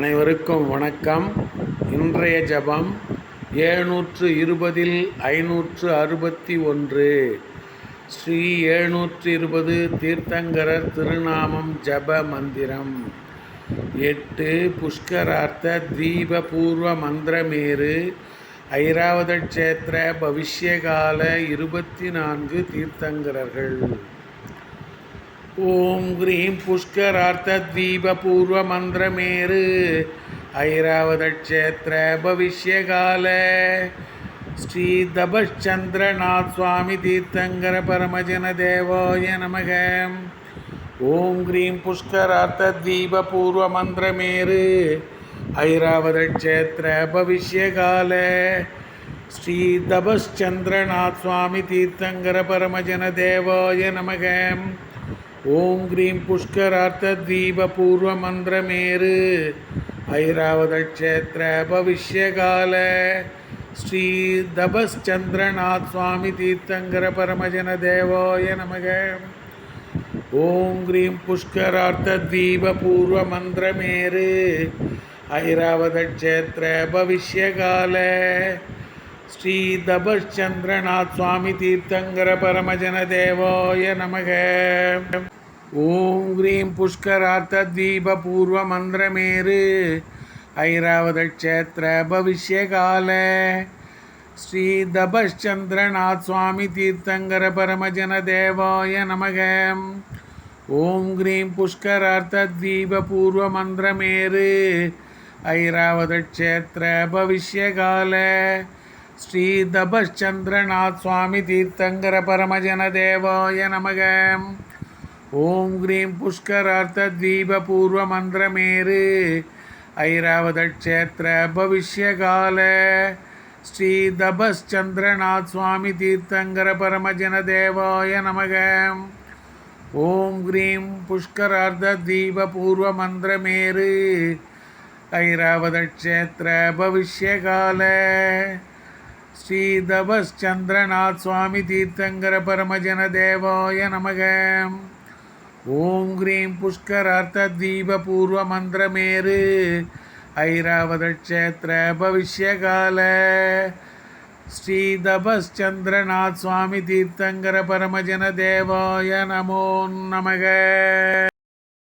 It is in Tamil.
அனைவருக்கும் வணக்கம். இன்றைய ஜபம் ஏழ்நூற்று இருபதில் ஐநூற்று அறுபத்தி ஒன்று. ஸ்ரீ ஏழ்நூற்று இருபது தீர்த்தங்கரர் திருநாமம் ஜப மந்திரம். எட்டு புஷ்கரார்த்த தீப பூர்வ மந்திரமேரு ஐராவத க்ஷேத்திர பவிஷ்யகால இருபத்தி நான்கு தீர்த்தங்கரர்கள். ॐ ह्रीं पुष्करार्थद्वीपपूर्वमन्त्रमेरु ऐरावतक्षेत्र भविष्यकाल श्रीदभश्चन्द्रनाथस्वामितीर्थङ्करपरमजनदेवाय नमः ॐ ह्रीं पुष्करार्थद्वीपपूर्वमन्त्रमेरु ऐरावतक्षेत्र भविष्यकाल श्रीदभश्चन्द्रनाथस्वामितीर्थङ्करपरमजनदेवाय नमः ஓம் கிரீம் புஷ்கரார்த்த தீப பூர்வ மந்திரமேரு ஐராவதக்ஷேத்திர பவிஷ்யகால. ஸ்ரீ தபஸ்சந்திரநாத் சுவாமி தீர்த்தங்கர பரமஜன தேவாய நமக. ஓம் கிரீம் புஷ்கரார்த்த தீப பூர்வ மந்திரமேரு ஐராவதக்ஷேத்திர பவிஷ்யகால. ஸ்ரீ தபச்சந்திரநாத் சுவாமி தீர்த்தங்கர பரமஜன தேவோய நமக. ஓம் ஹ்ரீம் புஷ்கரார்த்த தீப பூர்வ மந்திரமேரு ஐராவத க்ஷேத்திர பவிஷ்யகால ஸ்ரீ தபச்சந்திரநாத் சுவாமி தீர்த்தங்கர பரமஜன தேவாய நமக. ஓம் ஹ்ரீம் புஷ்கரார்த்த தீப பூர்வ மந்திரமேரு ஐராவத க்ஷேத்திர பவிஷ்யகால ஸ்ரீதபச்சந்திரநாத் சுவாமி தீர்த்தங்கர பரமஜன தேவாய நமக. ஓம் ஹ்ரீம் புஷ்கரார்த்த தீப பூர்வ மந்திரமேரு ஐராவதக்ஷேத்திர பவிஷ்யகால. ஸ்ரீதபச்சந்திரநாத் சுவாமி தீர்த்தங்கர பரமஜன தேவாய நமக. ஓம் ஹ்ரீம் புஷ்கரார்த்த தீப பூர்வ மந்திரமேரு ஐராவதக்ஷேத்திர பவிஷ்யகால. ஸ்ரீதவச்சந்திரநாத் சுவாமி தீர்த்தங்கர பரமஜன தேவாய நமக. ஓம் ஹ்ரீம் புஷ்கரார்த்த தீபபூர்வ மந்திரமேரு ஐராவதக்ஷேத்திர பவிஷ்யகால. ஸ்ரீதபச்சந்திரநாத் சுவாமி தீர்த்தங்கர பரமஜன தேவாய நமோ நமக.